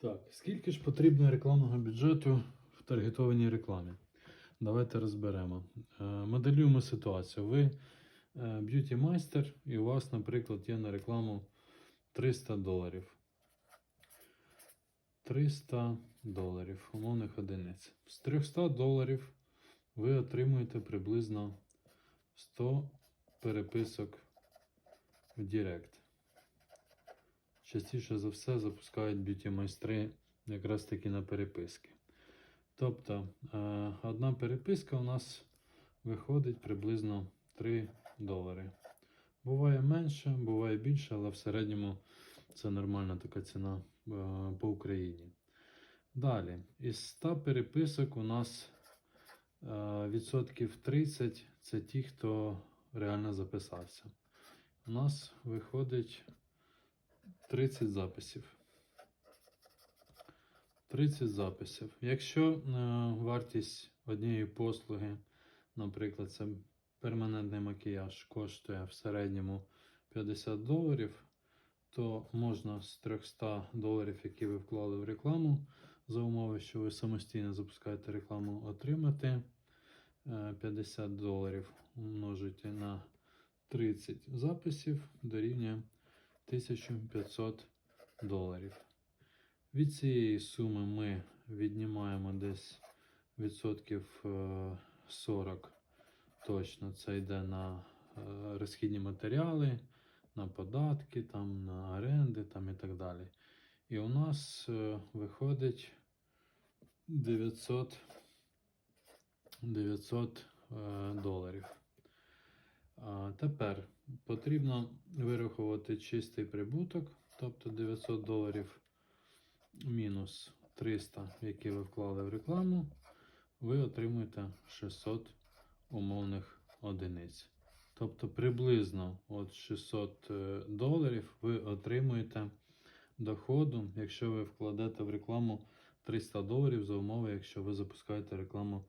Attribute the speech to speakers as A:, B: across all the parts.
A: Так, скільки ж потрібно рекламного бюджету в таргетованій рекламі? Давайте розберемо. Е, Моделюємо ситуацію. Ви б'юті майстер, і у вас, наприклад, є на рекламу 300 доларів. 300 доларів умовних одиниць. З 300 доларів ви отримуєте приблизно 100 переписок в Директ. Частіше за все запускають б'юті майстри якраз таки на переписки. Тобто, е, одна переписка у нас виходить приблизно 3 долари. Буває менше, буває більше, але в середньому це нормальна така ціна е, по Україні. Далі, із 100 переписок у нас е, відсотків 30 це ті, хто реально записався. У нас виходить 30 записів. 30 записів. Якщо е, вартість однієї послуги, наприклад, це перманентний макіяж, коштує в середньому 50 доларів, то можна з 300 доларів, які ви вклали в рекламу, за умови, що ви самостійно запускаєте рекламу, отримати е, 50 доларів умножити на 30 записів дорівнює 1500 доларів. Від цієї суми ми віднімаємо десь відсотків е, 40 точно. Це йде на е, розхідні матеріали, на податки, там, на оренди там, і так далі. І у нас е, виходить 900, 900 е, доларів. Тепер потрібно вирахувати чистий прибуток, тобто 900 доларів мінус 300, які ви вклали в рекламу, ви отримуєте 600 умовних одиниць. Тобто приблизно от 600 е, доларів ви отримуєте доходу, якщо ви вкладете в рекламу 300 доларів за умови, якщо ви запускаєте рекламу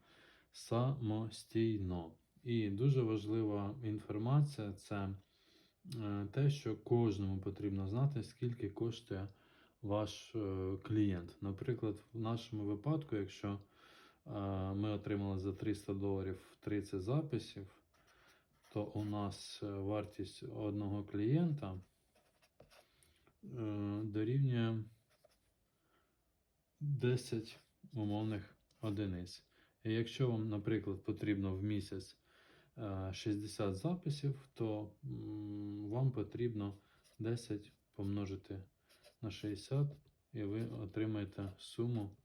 A: самостійно. І дуже важлива інформація це е, те, що кожному потрібно знати, скільки коштує ваш е, клієнт. Наприклад, в нашому випадку, якщо е, ми отримали за 300 доларів 30 записів, то у нас вартість одного клієнта дорівнює 10 умовних одиниць. І якщо вам, наприклад, потрібно в місяць 60 записів, то вам потрібно 10 помножити на 60, і ви отримаєте суму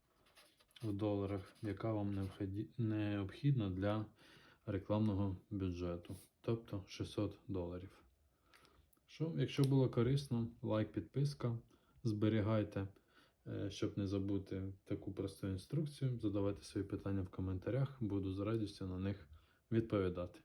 A: в доларах, яка вам необхідна для рекламного бюджету, тобто 600 доларів. Що, якщо було корисно, лайк, підписка, зберігайте, е, щоб не забути таку просту інструкцію. Задавайте свої питання в коментарях, буду з радістю на них відповідати.